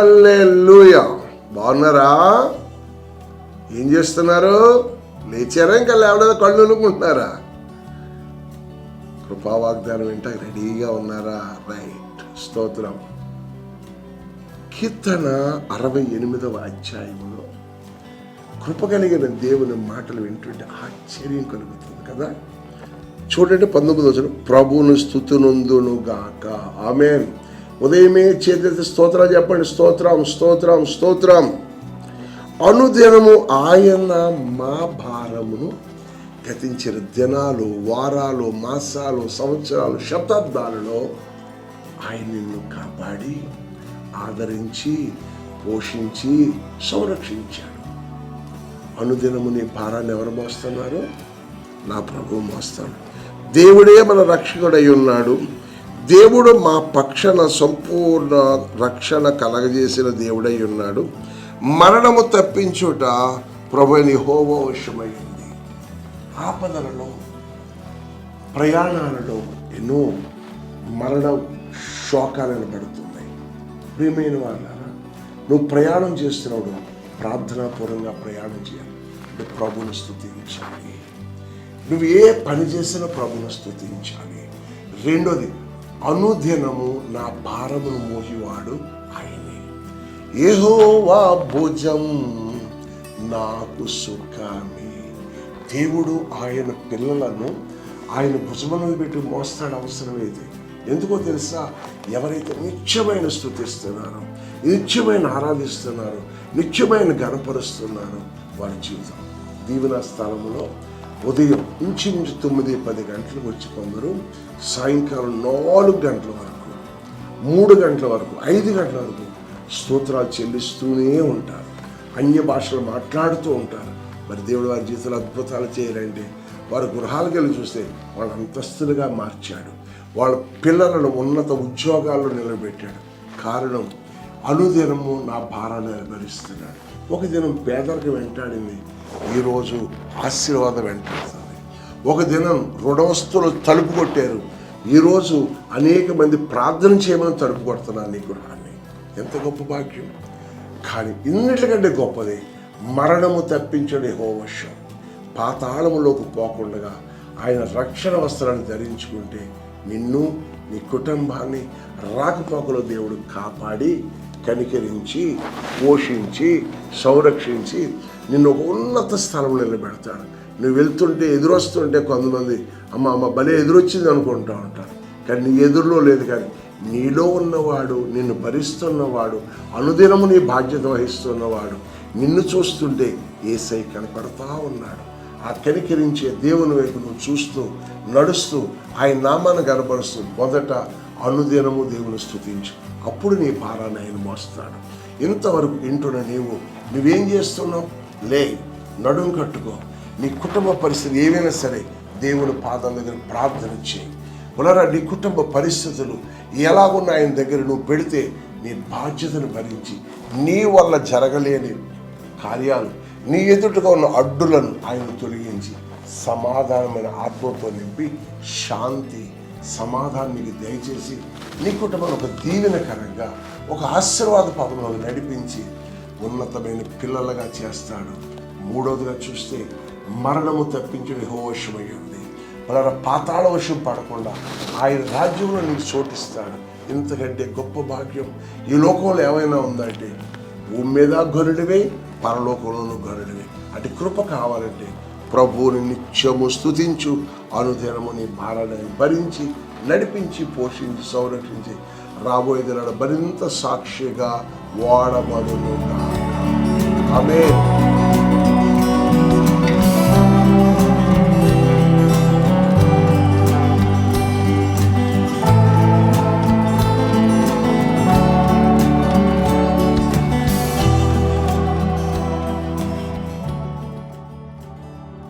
హల్లెలూయ. బాగున్నారా? ఏం చేస్తున్నారు? లేచారా ఇంకా లేవలేదా? కళ్ళు అనుకుంటున్నారా కృపా వాగ్దానం వింటా రెడీగా ఉన్నారా? రైట్. స్తోత్రం. కీర్తన అరవై ఎనిమిదవ అధ్యాయంలో కృప కలిగిన దేవుని మాటలు వింటుంటే ఆశ్చర్యం కలుగుతుంది కదా? చూడండి పంతొమ్మిది వచ్చిన ప్రభువును స్థుతునుందును గాక ఆమె ఉదయమే చేతి స్తోత్రాలు చెప్పండి. స్తోత్రం స్తోత్రం స్తోత్రం. అనుదినము ఆయన మా భారమును గతించిన దినాలు వారాలు మాసాలు సంవత్సరాలు శతాబ్దాలలో ఆయన నిన్ను కాపాడి ఆదరించి పోషించి సంరక్షించాడు. అనుదినము నీ భారాన్ని ఎవరు మోస్తున్నారు? నా ప్రభు మోస్తాడు. దేవుడే మన రక్షకుడై ఉన్నాడు. దేవుడు మా పక్షన సంపూర్ణ రక్షణ కలగజేసిన దేవుడై ఉన్నాడు. మరణము తప్పించుట ప్రభుని హోమవశమైంది ఆపదలలో ప్రయాణాలలో ఎన్నో మరణ శోకాలను పడుతున్నాయి. ప్రియమైన వాళ్ళారా నువ్వు ప్రయాణం చేస్తున్నాడు ప్రార్థనాపూర్వంగా ప్రయాణం చేయాలి. అంటే ప్రభుని స్థుతించాలి నువ్వు ఏ పని చేసినా ప్రభుని స్థుతించాలి రెండోది అనుదినము నా భారమును మోహివాడు ఆయనే. ఏహోవా భుజం నాకు సుఖమే. దేవుడు ఆయన పిల్లలను ఆయన భుజమను పెట్టి మోస్తాడు అవసరమైతే ఎందుకో తెలుసా? ఎవరైతే నిత్యమైన స్థుతిస్తున్నారో నిత్యమైన ఆరాధిస్తున్నారో నిత్యమైన గనపరుస్తున్నారో వారి జీవితం. దీవెన స్థలంలో ఉదయం ఇంచుమించు తొమ్మిది పది గంటలకు వచ్చి కొందరు సాయంకాలం నాలుగు గంటల వరకు మూడు గంటల వరకు ఐదు గంటల వరకు స్తోత్రాలు చెల్లిస్తూనే ఉంటారు. అన్య భాషలు మాట్లాడుతూ ఉంటారు. మరి దేవుడు వారి జీవితంలో అద్భుతాలు చేయాలంటే వారి గృహాలకు వెళ్ళి చూస్తే వాళ్ళ అంతస్తులుగా మార్చాడు. వాళ్ళ పిల్లలను ఉన్నత ఉద్యోగాల్లో నిలబెట్టాడు. కారణం అనుదినము నా భారాన్ని భరిస్తున్నాడు ఒక దినం పేదరికం వెంటాడింది. ఈరోజు ఆశీర్వాదం వెంటాడుతుంది ఒక దినం రుణవస్తులు తలుపు కొట్టారు. ఈరోజు అనేక మంది ప్రార్థన చేయమని తలుపు కొడుతున్నారు నీ గృహాన్ని. ఎంత గొప్ప భాగ్యం. కానీ ఇన్నిటికంటే గొప్పది మరణము తప్పించడే హోవశం పాతాళములోకి పోకుండా ఆయన రక్షణ వస్త్రాన్ని ధరించుకుంటే నిన్ను నీ కుటుంబాన్ని రాకపోకలో దేవుడు కాపాడి కనికరించి పోషించి సంరక్షించి నిన్ను ఒక ఉన్నత స్థలంలో నిలబెడతాడు. నువ్వు వెళ్తుంటే ఎదురొస్తుంటే కొంతమంది అమ్మ అమ్మ భలే ఎదురొచ్చింది అనుకుంటా ఉంటారు. కానీ నీ ఎదురులో లేదు కానీ నీలో ఉన్నవాడు నిన్ను భరిస్తున్నవాడు అనుదినము నీ బాధ్యత వహిస్తున్నవాడు నిన్ను చూస్తుంటే ఏసై కనపడతా ఉన్నాడు. ఆ కనికరించే దేవుని వైపు నువ్వు చూస్తూ నడుస్తూ ఆయన నామాన్ని కనపరుస్తూ మొదట అనుదినము దేవుని స్థుతించి అప్పుడు నీ భారాన్ని ఆయన మోస్తాడు. ఇంతవరకు వింటున్న నీవు నువ్వేం చేస్తున్నావు? లే నడుము కట్టుకో. నీ కుటుంబ పరిస్థితి ఏవైనా సరే దేవుని పాదాల దగ్గర ప్రార్థన చేయి. పునరా నీ కుటుంబ పరిస్థితులు ఎలాగున్న ఆయన దగ్గర నువ్వు పెడితే నీ బాధ్యతను భరించి నీ వల్ల జరగలేని కార్యాలు నీ ఎదుటగా ఉన్న అడ్డులను ఆయన తొలగించి సమాధానమైన ఆత్మతో నింపి శాంతి సమాధానానికి దయచేసి నీ కుటుంబం ఒక దీవెనకరంగా ఒక ఆశీర్వాద పదంలో నడిపించి ఉన్నతమైన పిల్లలుగా చేస్తాడు. మూడవదిగా చూస్తే మరణము తప్పించడం ఉంది మన పాతాళ వశం పడకుండా ఆయన రాజ్యంలో నీకు చోటిస్తాడు. ఇంతకంటే గొప్ప భాగ్యం ఈ లోకంలో ఏమైనా ఉందంటే భూమి మీద గరుడివే పరలోకంలోనూ గరుడివే అటు కృప కావాలంటే ప్రభువుని నిత్యము స్తుతించు అనుదినము నీ భారాన్ని భరించి నడిపించి పోషించి సంరక్షించి రాబోయే దినాడు మరింత సాక్షిగా వాడబడును हमें